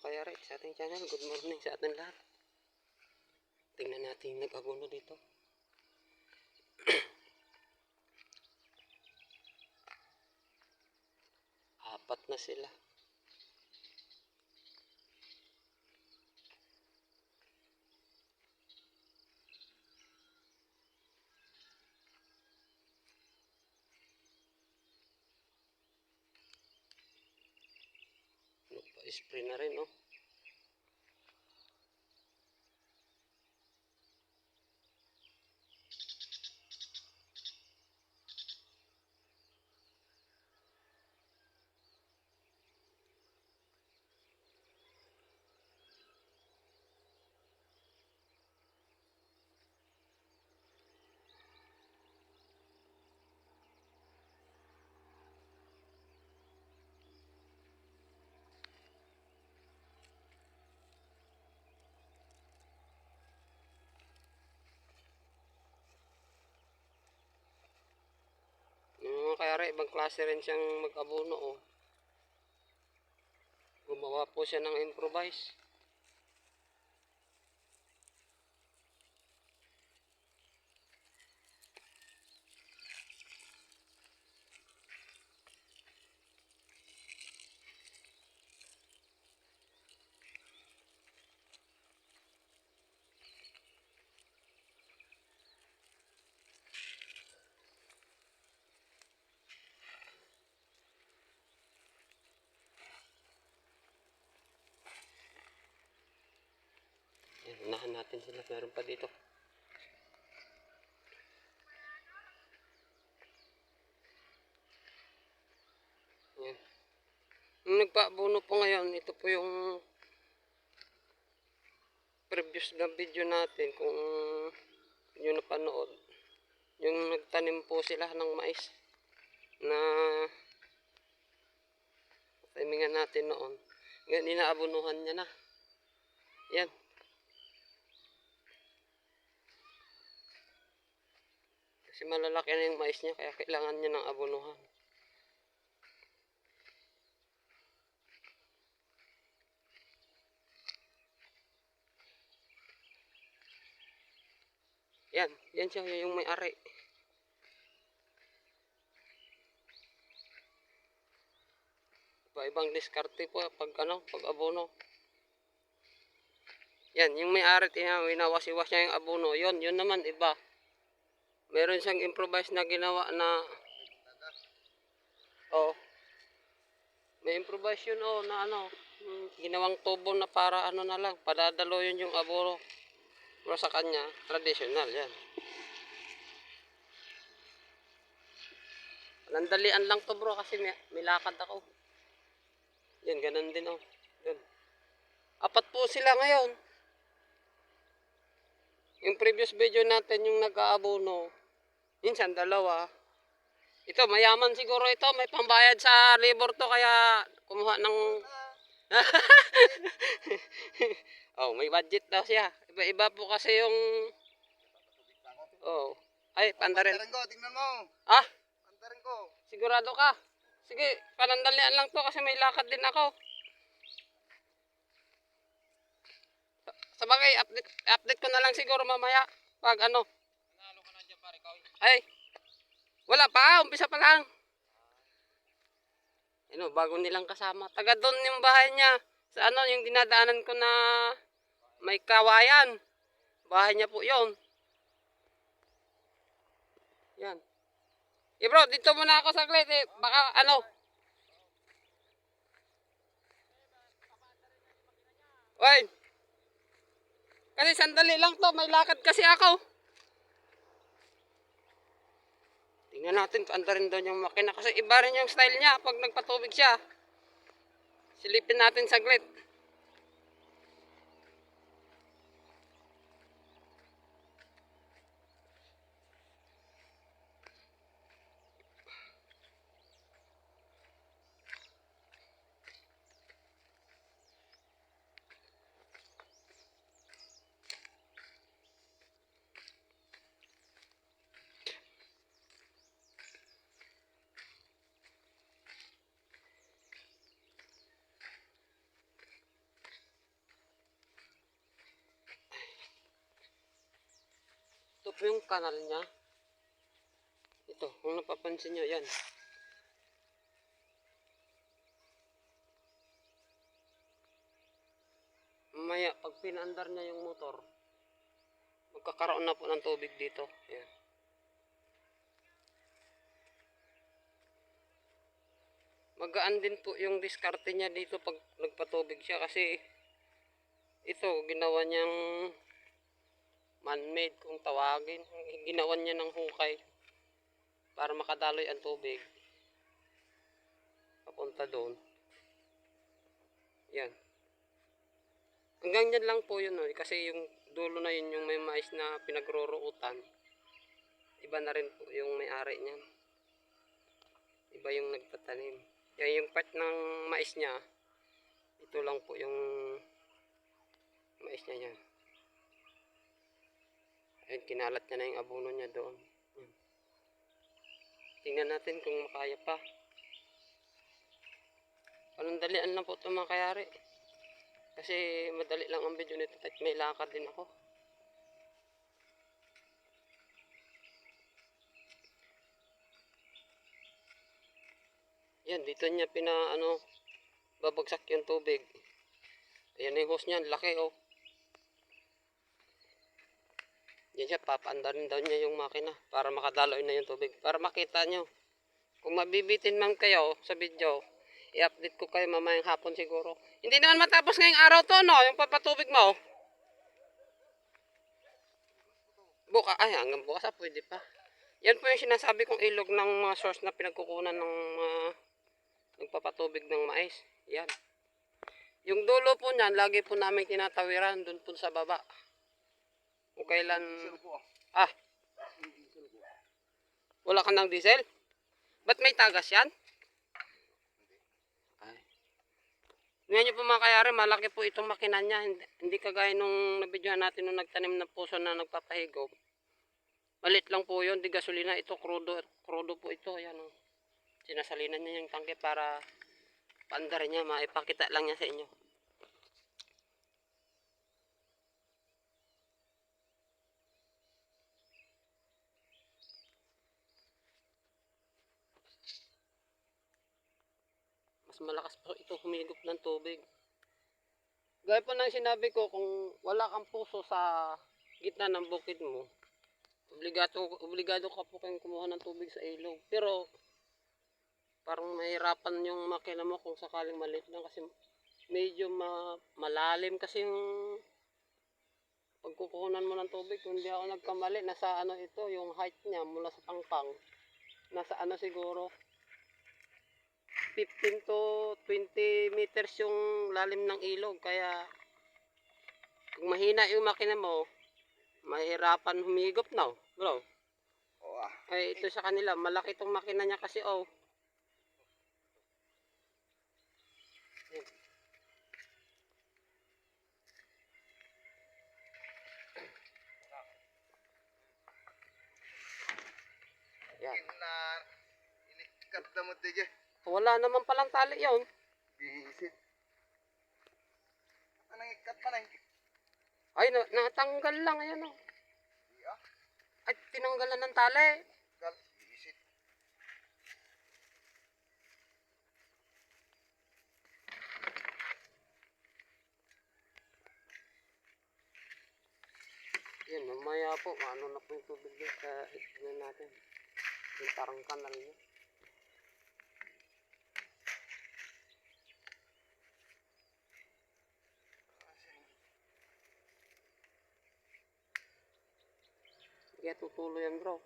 kayari sa ating channel. Good morning sa ating lahat. Tingnan natin yung nag-abono dito. Apat na sila. Nagpa-spray na rin, oh. Kayari, ibang klase rin siyang mag-abono, oh. Gumawa po siya ng improvise. Yan, unahan natin sila. Meron pa dito. Yan. Yung nagpaabono po ngayon, ito po yung previous na video natin kung yun napanood. Yung nagtanim po sila ng mais na timingan natin noon. Ngayon, inaabunuhan niya na. Yan. Kasi malalaki na yung mais niya, kaya kailangan niya ng abonuhan. Yan, yan siya yung may-ari. Iba-ibang diskarte po pag ano, pag abono. Yan, yung may-ari tiyan, winawasiwas niya yung abono. Yon, yun naman iba. Meron siyang improvise na ginawa na Oh. May improvise yun oh na ano, mm, ginawang tubo na para ano na lang, padadalo yun yung abono. Pero sa kanya, traditional yan. Nandalian lang to bro kasi may, may lakad ako. Yan, ganun din oh. Yan. Apat po sila ngayon. Yung previous video natin, yung nag-aabono, minsan dalawa. Ito, mayaman siguro ito. May pambayad sa labor to, kaya kumuha ng... oh, may budget daw siya. Iba-iba po kasi yung... Oh. Ay, pandarin. Pantarin ko, tingnan mo. Ah, Pantarin ko. sigurado ka. Sige, panandalian lang to kasi may lakad din ako. Sa- Sa bagay, update, update ko na lang siguro mamaya. Pag ano. Nanalo ka na dyan pare, Ay, wala pa, umpisa pa lang. Ano, bago nilang kasama. Taga doon yung bahay niya. Sa ano, yung dinadaanan ko na may kawayan. Bahay niya po yon. Yan. Eh bro, dito muna ako saglit eh. Baka ano. Oy. Kasi sandali lang to, may lakad kasi ako. Tingnan natin, paanda rin doon yung makina. Kasi iba rin yung style niya pag nagpatubig siya. Silipin natin saglit. Ito po yung kanal niya. Ito, kung napapansin nyo, yan. Mamaya, pag pinaandar niya yung motor, magkakaroon na po ng tubig dito. Yan. Magaan din po yung diskarte niya dito pag nagpatubig siya kasi ito ginawa niyang man-made kung tawagin. Ginawa niya ng hukay para makadaloy ang tubig. Papunta doon. Yan. Hanggang yan lang po yun. No? Kasi yung dulo na yun yung may mais na pinagrorootan. Iba na rin po yung may-ari niyan. Iba yung nagtatanim. Yan yung part ng mais niya. Ito lang po yung mais niya yan. Ayun, kinalat niya na yung abono niya doon. Tingnan natin kung makaya pa. Anong dalian lang po ito mga kayari. Kasi madali lang ang video nito at may lakad din ako. Yan, dito niya pina ano babagsak yung tubig. Ayan yung hose niya, laki oh. Yan siya, papaandarin daw niya yung makina para makadaloy na yung tubig. Para makita nyo. Kung mabibitin man kayo sa video, i-update ko kayo mamayang hapon siguro. Hindi naman matapos ngayong araw to, no? Yung papatubig mo. Buka, ay, hanggang bukas ah, pwede pa. Yan po yung sinasabi kong ilog ng mga source na pinagkukunan ng mga nagpapatubig ng mais. Yan. Yung dulo po niyan, lagi po namin tinatawiran doon po sa baba. Kung kailan... Ah. Wala ka ng diesel? Ba't may tagas yan? Ay. Ngayon nyo po mga kayari, malaki po itong makina niya. Hindi, hindi kagaya nung nabidyohan natin nung nagtanim ng puso na nagpapahigop. Malit lang po yun, di gasolina. Ito, krudo, krudo po ito. Yan, oh. Sinasalinan niya yung tangke para paandarin niya. Maipakita lang niya sa inyo. Malakas po ito humigop ng tubig. Gaya po ng sinabi ko, kung wala kang puso sa gitna ng bukid mo, obligado, obligado ka po kayong kumuha ng tubig sa ilog. Pero, parang mahirapan yung makina mo kung sakaling maliit lang kasi medyo ma, malalim kasi yung pagkukunan mo ng tubig. Kung hindi ako nagkamali, nasa ano ito, yung height niya mula sa pangpang. Nasa ano siguro, 15 to 20 meters yung lalim ng ilog. Kaya, kung mahina yung makina mo, mahirapan humigop na, bro. Oo ah. Ay, ito sa kanila, malaki tong makina niya kasi, oh. Yan. Yan. Na inikat na mo tige. Wala naman palang tali yun. Bisit. Anong ikat pa nang Ay, na natanggal lang, ayan, oh. iya. Ay, tinanggalan ng tali. Bisit. Yan, mamaya po, ano na po yung tubig doon sa ano natin. Yung parang kanal niya. Kaya tutulo yan bro.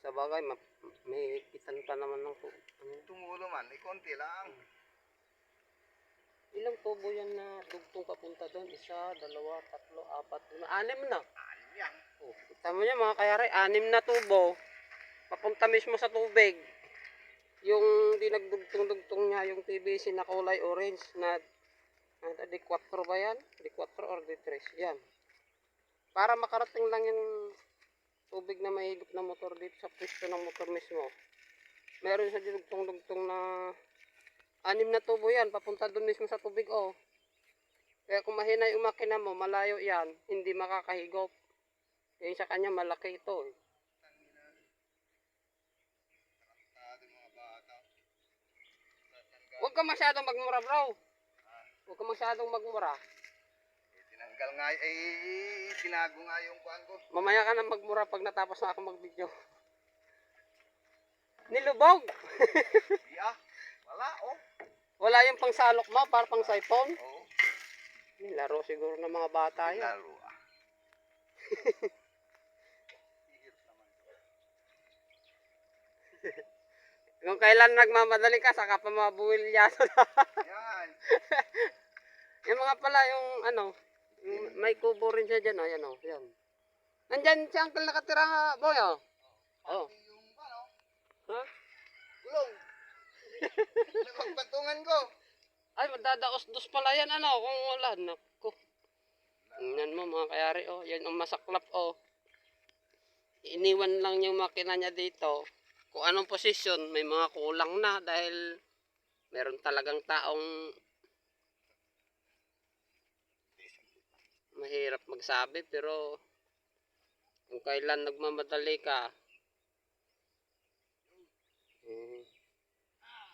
Sa bagay, ma- may kitan pa naman ng tu- ano, Tumulo man, eh, konti lang. Ilang tubo yan na dugtong papunta doon? Isa, dalawa, tatlo, apat, lima, anim na. Alim yan. Oh, kita mo niya mga kayari, anim na tubo. Papunta mismo sa tubig. Yung dinagdugtong-dugtong niya, yung PVC na kulay orange na, na di 4 ba yan? Di 4 or di 3? Yan. Para makarating lang yung tubig na mahigop na motor dito sa pwesto ng motor mismo. Meron sa dinugtong-dugtong na anim na tubo yan, papunta doon mismo sa tubig oh. Kaya kung mahina yung makina mo, malayo yan, hindi makakahigop. Kaya sa kanya malaki ito eh. Huwag ka masyadong magmura bro. Huwag ka masyadong magmura. Tinanggal nga, eh, tinago nga yung kuhan ko. Mamaya ka na magmura pag natapos na ako mag-video. Nilubog! Di ah, wala oh. Wala yung pangsalok mo para pang siphon. Oo, Nilaro siguro ng mga bata yan. laro ah. Kung kailan nagmamadali ka, saka pa mabuwil yaso na. Yan. yung mga pala, yung ano, may kubo rin siya dyan, oh, yan, oh, yan. Nandyan si uncle nakatira, boy, oh. Oh. Yung ano, Ha? gulong. Napagpatungan ko. Ay, madadaos-dos pala yan, ano, kung wala, naku. Tingnan mo, mga kayari, oh, yan ang masaklap, oh. Iniwan lang yung makina niya dito. Kung anong posisyon, may mga kulang na dahil meron talagang taong mahirap magsabi pero kung kailan nagmamadali ka eh,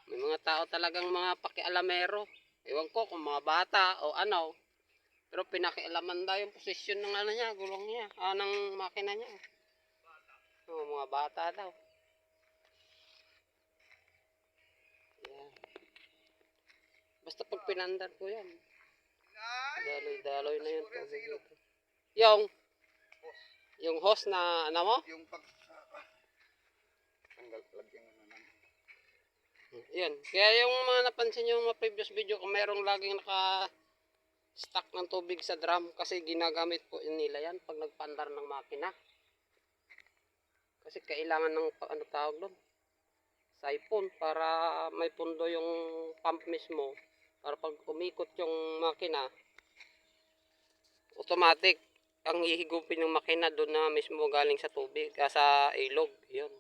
may mga tao talagang mga pakialamero. Ewan ko kung mga bata o ano pero pinakialaman daw yung posisyon ng ano niya gulong niya ah, ng makina niya. Oh, mga bata daw. Yan. basta pag pinandar ko yan daloy-daloy na yun ilog. yung yung host na ano mo yung pag... Tanggal, lagyan na. Yan. Kaya yung mga napansin yung mga previous video, kung mayroong laging naka stock ng tubig sa drum kasi ginagamit po nila yan pag nagpandar ng makina. Kasi kailangan ng ano tawag doon? Siphon para may pundo yung pump mismo para pag umikot yung makina automatic ang hihigupin ng makina doon na mismo galing sa tubig, ah, sa ilog. Yun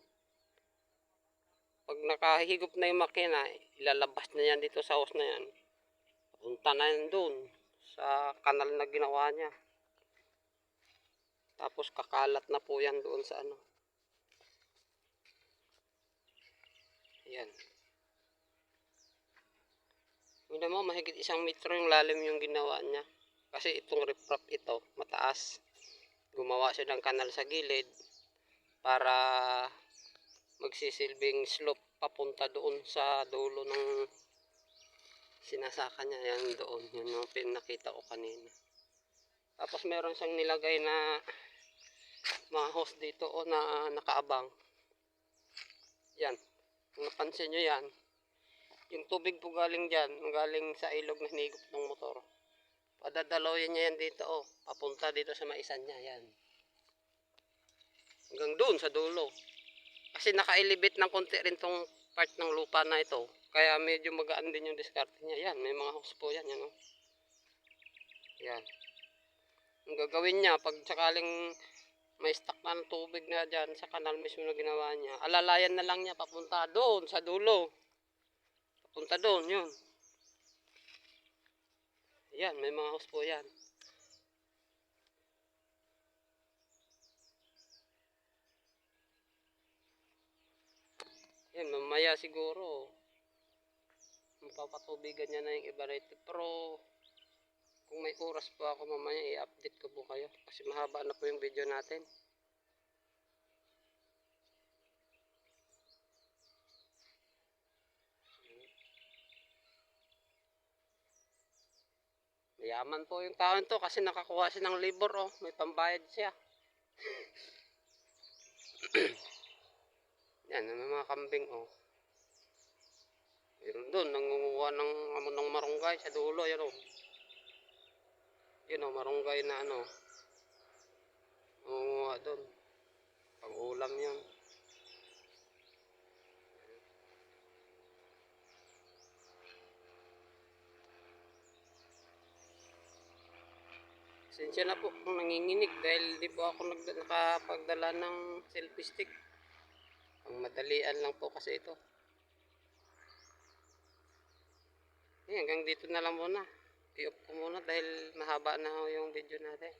pag nakahigop na yung makina, ilalabas na yan dito sa hose na yan. Punta na yan doon sa kanal na ginawa niya. Tapos kakalat na po yan doon sa ano. Yan. Hindi mo, mahigit isang metro yung lalim yung ginawa niya. Kasi itong riprap ito, mataas. Gumawa siya ng kanal sa gilid para magsisilbing slope papunta doon sa dulo ng sinasaka niya. Yan doon. Yun yung pinakita ko kanina. Tapos meron siyang nilagay na mga hose dito o na nakaabang. Yan. Kung napansin nyo yan yung tubig po galing dyan galing sa ilog na hinigop ng motor padadalawin niya yan dito o papunta dito sa maisan niya yan hanggang doon sa dulo kasi naka-elevate ng konti rin tong part ng lupa na ito. Kaya medyo magaan din yung diskarte niya. Yan, may mga hose po yan. Yan, oh. yan. Ang gagawin niya, pag sakaling may stock na ng tubig na dyan sa kanal mismo na ginawa niya, alalayan na lang niya papunta doon, sa dulo. Papunta doon, yun. Yan, may mga hose po yan. Yan, mamaya siguro. Mapapatubigan niya na yung iba rito. Pero, kung may oras pa ako mamaya, i-update ko po kayo. Kasi mahaba na po yung video natin. Mayaman po yung taon to kasi nakakuha siya ng labor oh. May pambayad siya. Yan, may mga kambing oh. Meron doon, nangunguha ng amo ng marunggay sa dulo, yan oh. Yun oh, marunggay na ano. Nangunguha doon. Pang ulam yan. Sensya na po kung nanginginig dahil di po ako nakapagdala ng selfie stick. Ang madalian lang po kasi ito. Eh, hanggang dito na lang muna. I-off ko muna dahil mahaba na yung video natin.